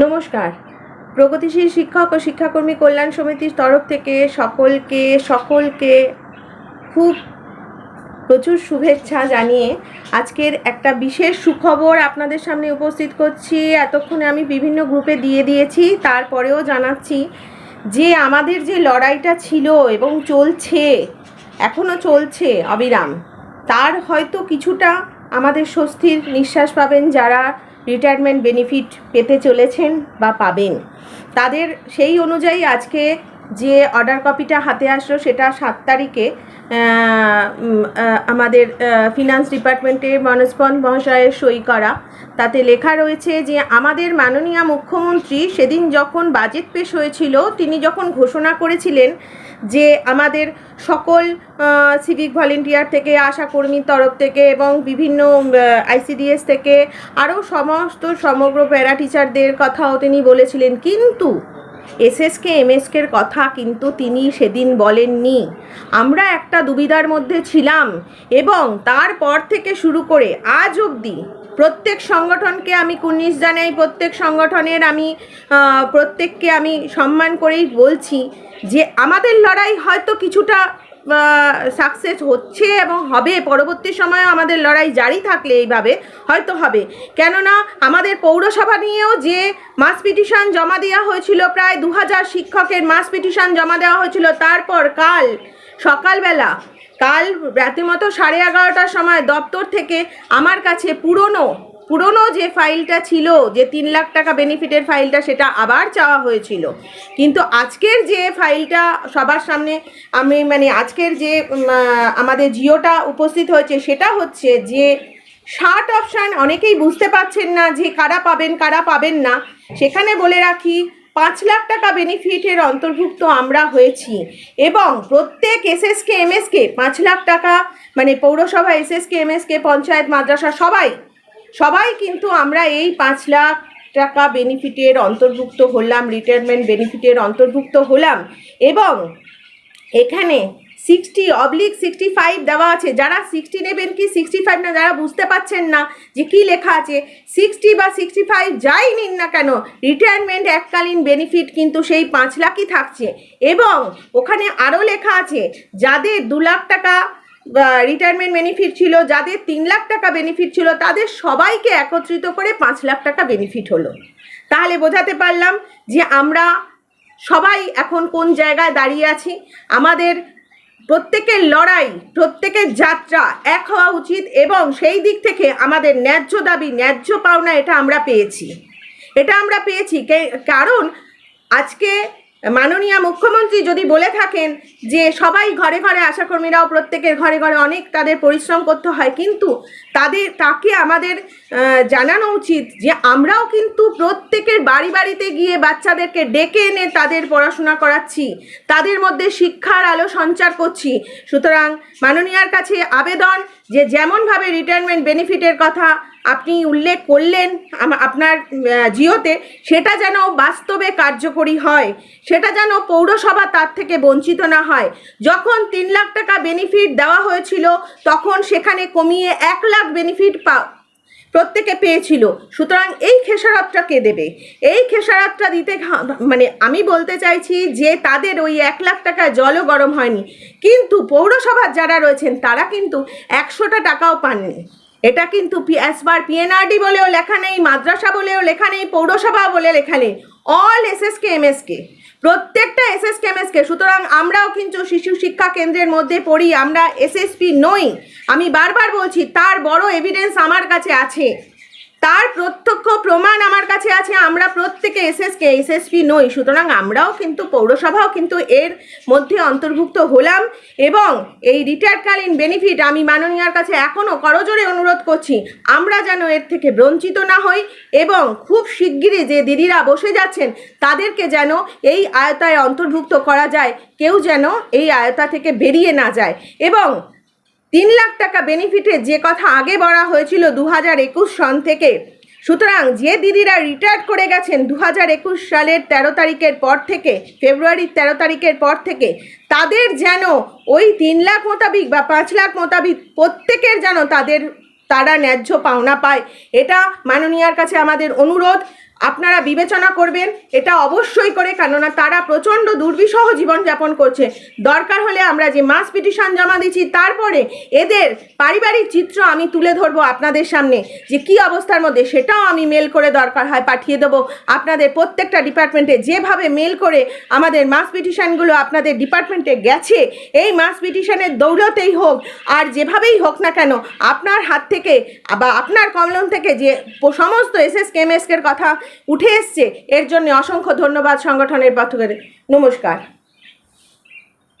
নমস্কার। প্রগতিশীল শিক্ষক ও শিক্ষাকর্মী কল্যাণ সমিতির তরফ থেকে সকলকে সকলকে খুব প্রচুর শুভেচ্ছা জানিয়ে আজকের একটা বিশেষ সুখবর আপনাদের সামনে উপস্থিত করছি। এতক্ষণে আমি বিভিন্ন গ্রুপে দিয়ে দিয়েছি, তারপরেও জানাচ্ছি যে আমাদের যে লড়াইটা ছিল এবং চলছে এখনও চলছে অবিরাম, তার হয়তো কিছুটা আমাদের স্বস্তির নিঃশ্বাস পাবেন যারা রিটায়ারমেন্ট বেনিফিট পেতে চলেছেন বা পাবেন। তাদের সেই অনুযায়ী আজকে যে অর্ডার কপিটা হাতে আসলো সেটা সাত তারিখে আমাদের ফিনান্স ডিপার্টমেন্টে মনোজপন মহাশয়ের সই করা। তাতে লেখা রয়েছে যে আমাদের মাননীয় মুখ্যমন্ত্রী সেদিন যখন বাজেট পেশ হয়েছিল, তিনি যখন ঘোষণা করেছিলেন যে আমাদের সকল সিভিক ভলেন্টিয়ার থেকে আশাকর্মীর তরফ থেকে এবং বিভিন্ন আইসিডিএস থেকে, আরও সমস্ত সমগ্র প্যারা টিচারদের কথাও তিনি বলেছিলেন। কিন্তু এসএসকে, এমএসকের কথা কিন্তু তিনি সেদিন বলেননি। আমরা একটা দুবিধার মধ্যে ছিলাম এবং তারপর থেকে শুরু করে আজ অবধি প্রত্যেক সংগঠনকে আমি কুর্নিশ জানাই, প্রত্যেক সংগঠনের আমি প্রত্যেককে আমি সম্মান করেই বলছি যে আমাদের লড়াই হয়তো কিছুটা সাকসেস হচ্ছে এবং হবে, পরবর্তী সময়ে আমাদের লড়াই জারি থাকলে এইভাবে হয়তো হবে। কেননা আমাদের পৌরসভা নিয়েও যে মাস পিটিশন জমা দেওয়া হয়েছিল, প্রায় দু হাজার শিক্ষকের মাস পিটিশন জমা দেওয়া হয়েছিল, তারপর কাল, সকালবেলা, কাল রাতিমতো সাড়ে এগারোটার সময় দপ্তর থেকে আমার কাছে পুরনো পুরনো যে ফাইলটা ছিল, যে তিন লাখ টাকা বেনিফিটের ফাইলটা, সেটা আবার চাওয়া হয়েছিল। কিন্তু আজকের যে ফাইলটা সবার সামনে, আমি মানে আজকের যে আমাদের জিওটা উপস্থিত হয়েছে, সেটা হচ্ছে যে ষাট অপশান অনেকেই বুঝতে পারছেন না যে কারা পাবেন কারা পাবেন না। সেখানে বলে রাখি, পাঁচ লাখ টাকা বেনিফিটের অন্তর্ভুক্ত আমরা হয়েছি এবং প্রত্যেক এসএসকে এমএসকে পাঁচ লাখ টাকা মানে পৌরসভা এসএসকে এমএসকে পঞ্চায়েত, মাদ্রাসা সবাই সবাই কিন্তু আমরা এই পাঁচ লাখ টাকা বেনিফিটের অন্তর্ভুক্ত হলাম রিটায়ারমেন্ট বেনিফিটের অন্তর্ভুক্ত হলাম এবং এখানে সিক্সটি অবলিক সিক্সটি ফাইভ দেওয়া আছে। যারা সিক্সটি নেবেন কি সিক্সটি ফাইভ না যারা বুঝতে পাচ্ছেন না যে কি লেখা আছে সিক্সটি বা সিক্সটি ফাইভ যাই নিন না কেন রিটায়ারমেন্ট এককালীন বেনিফিট কিন্তু সেই পাঁচ লাখই থাকছে। এবং ওখানে আরও লেখা আছে, যাদের দু লাখ টাকা রিটায়ারমেন্ট বেনিফিট ছিল, যাদের তিন লাখ টাকা বেনিফিট ছিল, তাদের সবাইকে একত্রিত করে পাঁচ লাখ টাকা বেনিফিট হলো। তাহলে বোঝাতে পারলাম যে আমরা সবাই এখন কোন জায়গায় দাঁড়িয়ে আছি। আমাদের প্রত্যেকের লড়াই, প্রত্যেকের যাত্রা এক হওয়া উচিত এবং সেই দিক থেকে আমাদের ন্যায্য দাবি, ন্যায্য পাওনা এটা আমরা পেয়েছি। এটা আমরা পেয়েছি কারণ আজকে মাননীয় মুখ্যমন্ত্রী যদি বলে থাকেন যে সবাই ঘরে ঘরে আশাকর্মীরাও প্রত্যেকের ঘরে ঘরে অনেক তাদের পরিশ্রম করতে হয়, কিন্তু তাদের, তাকে আমাদের জানানো উচিত যে আমরাও কিন্তু প্রত্যেকের বাড়ি বাড়িতে গিয়ে বাচ্চাদেরকে ডেকে এনে তাদের পড়াশোনা করাচ্ছি, তাদের মধ্যে শিক্ষার আলো সঞ্চার করছি। সুতরাং মাননীয়ার কাছে আবেদন যে যেমনভাবে রিটায়ারমেন্ট বেনিফিটের কথা আপনি উল্লেখ করলেন আপনার জিওতে, সেটা যেন বাস্তবে কার্যকরী হয়, সেটা যেন পৌরসভা তার থেকে বঞ্চিত না হয়। যখন তিন লাখ টাকা বেনিফিট দেওয়া হয়েছিল, তখন সেখানে কমিয়ে এক লাখ বেনিফিট পা প্রত্যেকে পেয়েছিল। সুতরাং এই খেসারতটা কে দেবে? এই খেসারতটা দিতে মানে আমি বলতে চাইছি যে তাদের ওই এক লাখ টাকা জলও গরম হয়নি। কিন্তু পৌরসভার যারা রয়েছেন, তারা কিন্তু একশোটা টাকাও পাননি। এটা কিন্তু অ্যাসবার পিএনআরডি বলেও লেখা নেই, মাদ্রাসা বলেও লেখা নেই, পৌরসভা বলে লেখা নেই। অল এসএসকে এমএসকে প্রত্যেকটা এস এসএসকে এমএসকে সুতরাং আমরাও কিন্তু শিশু শিক্ষা কেন্দ্রের মধ্যে পড়ি, আমরা এসএসপি নই। আমি বারবার বলছি, তার বড় এভিডেন্স আমার কাছে আছে। তার প্রত্যক্ষ প্রমাণ আমার কাছে আছে, আমরা প্রত্যেকে এসএসকে, এসএসপি নই। সুতরাং আমরাও কিন্তু পৌরসভাও কিন্তু এর মধ্যে অন্তর্ভুক্ত হলাম এবং এই রিটায়ারকালীন বেনিফিট আমি মাননীয়ার কাছে এখনও করজোরে অনুরোধ করছি, আমরা যেন এর থেকে বঞ্চিত না হই এবং খুব শিগগিরই যে দিদিরা বসে যাচ্ছেন, তাদেরকে যেন এই আয়তায় অন্তর্ভুক্ত করা যায়, কেউ যেন এই আয়তা থেকে বেরিয়ে না যায়। এবং তিন লাখ টাকা বেনিফিটের যে কথা আগে বলা হয়েছিল দু হাজার একুশ সন থেকে। সুতরাং যে দিদিরা রিটায়ার করে গেছেন দু হাজার একুশ সালের তেরো তারিখের পর থেকে, ফেব্রুয়ারির তেরো তারিখের পর থেকে, তাদের যেন ওই তিন লাখ মোতাবিক বা পাঁচ লাখ মোতাবিক প্রত্যেকের যেন তাদের, তারা ন্যায্য পাওনা পায়। এটা মাননীয়ার কাছে আমাদের অনুরোধ। আপনারা বিবেচনা করবেন, এটা অবশ্যই করে, কেননা তারা প্রচণ্ড দুর্বিষহ জীবনযাপন করছে। দরকার হলে আমরা যে মাস পিটিশন জমা দিচ্ছি, তারপরে এদের পারিবারিক চিত্র আমি তুলে ধরবো আপনাদের সামনে, যে কি অবস্থার মধ্যে, সেটাও আমি মেল করে দরকার হয়, পাঠিয়ে দেবো আপনাদের প্রত্যেকটা ডিপার্টমেন্টে যেভাবে মেল করে আমাদের মাস পিটিশনগুলো আপনাদের ডিপার্টমেন্টে গেছে, এই মাস পিটিশনের দৌলতেই হোক, আর যেভাবেই হোক না কেন, আপনার হাত থেকে বা আপনার কমলম থেকে যে সমস্ত এস এস কেমএসকের কথা উঠে এসছে। এর জন্য অসংখ্য ধন্যবাদ সংগঠনের পক্ষ নমস্কার।